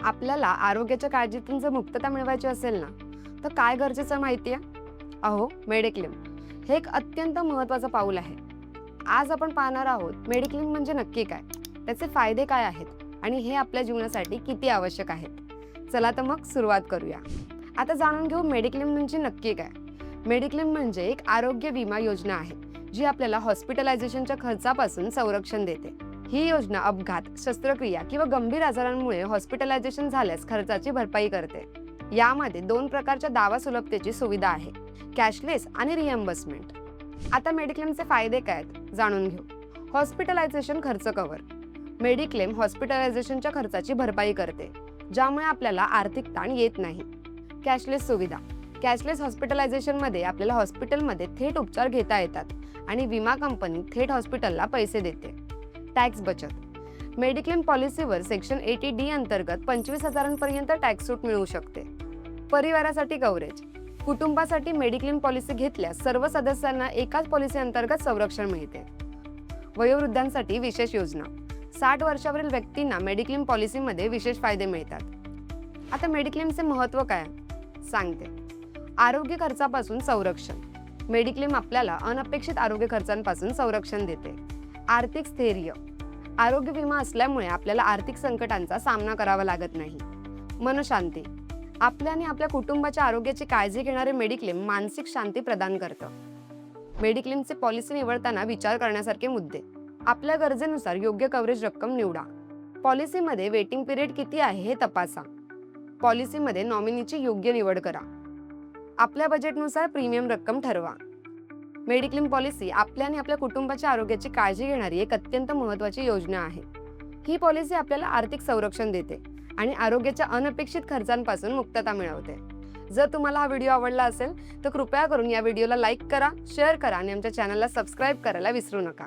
आपल्याला आरोग्याच्या काळजीतून जर मुक्तता मिळवायची असेल ना तर काय गरजेचं माहिती आहे अहो मेडिक्लेम. हे एक अत्यंत महत्त्वाचं पाऊल आहे. आज आपण पाहणार आहोत मेडिक्लेम म्हणजे नक्की काय? त्याचे फायदे काय आहेत? आणि हे आपल्या जीवनासाठी किती आवश्यक आहेत? चला तर मग सुरुवात करूया. आता जाणून घेऊ मेडिक्लेम म्हणजे नक्की काय? मेडिक्लेम म्हणजे एक आरोग्य विमा योजना आहे जी आपल्याला हॉस्पिटलायझेशनच्या खर्चापासून संरक्षण देते. ही योजना अपघात शस्त्रक्रिया किंवा गंभीर आजारांमुळे हॉस्पिटलायझेशन झाल्यास खर्चाची भरपाई करते. यामध्ये दोन प्रकारच्या दावा सुलभतेची सुविधा आहे. कॅशलेस आणि रिएम्बर्समेंट आता मेडिक्लेमचे फायदे काय आहेत? जाणून घेऊ. हॉस्पिटलायझेशन खर्च कव्हर मेडिक्लेम हॉस्पिटलायझेशनच्या खर्चाची भरपाई करते ज्यामुळे आपल्याला आर्थिक ताण येत नाही. कॅशलेस सुविधा. कॅशलेस हॉस्पिटलायझेशनमध्ये आपल्याला हॉस्पिटलमध्ये थेट उपचार घेता येतात आणि विमा कंपनी थेट हॉस्पिटलला पैसे देते. टॅक्स बचत. मेडिक्लेम पॉलिसीवर सेक्शन एटी डी अंतर्गत पंचवीस हजारांपर्यंत टॅक्स सूट मिळू शकते. परिवारासाठी कव्हरेज. कुटुंबासाठी मेडिक्लेम पॉलिसी घेतल्यास सर्व सदस्यांना एकाच पॉलिसी अंतर्गत संरक्षण मिळते. वयोवृद्धांसाठी विशेष योजना. साठ वर्षावरील व्यक्तींना मेडिक्लेम पॉलिसीमध्ये विशेष फायदे मिळतात. आता मेडिक्लेमचे महत्त्व काय? सांगते. आरोग्य खर्चापासून संरक्षण. मेडिक्लेम आपल्याला अनपेक्षित आरोग्य खर्चांपासून संरक्षण देते. आर्थिक स्थैर्य. आरोग्य विमा असल्यामुळे आपल्याला आर्थिक संकटांचा सामना करावा लागत नाही. मनशांती. आपल्या आणि आपल्या कुटुंबाच्या आरोग्याची काळजी घेणारे मेडिक्लेम मानसिक शांती प्रदान करतं. मेडिक्लेमचे पॉलिसी निवडताना विचार करण्यासारखे मुद्दे. आपल्या गरजेनुसार योग्य कव्हरेज रक्कम निवडा. पॉलिसीमध्ये वेटिंग पिरियड किती आहे हे तपासा. पॉलिसीमध्ये नॉमिनीची योग्य निवड करा. आपल्या बजेटनुसार प्रीमियम रक्कम ठरवा. मेडिक्लेम पॉलिसी आपल्या आणि आपल्या कुटुंबाच्या आरोग्याची काळजी घेणारी एक अत्यंत महत्त्वाची योजना आहे. ही पॉलिसी आपल्याला आर्थिक संरक्षण देते आणि आरोग्याच्या अनपेक्षित खर्चांपासून मुक्तता मिळवते. जर तुम्हाला हा व्हिडिओ आवडला असेल तर कृपया करून या व्हिडिओला लाईक करा शेअर करा आणि आमच्या चॅनलला सबस्क्राईब करायला विसरू नका.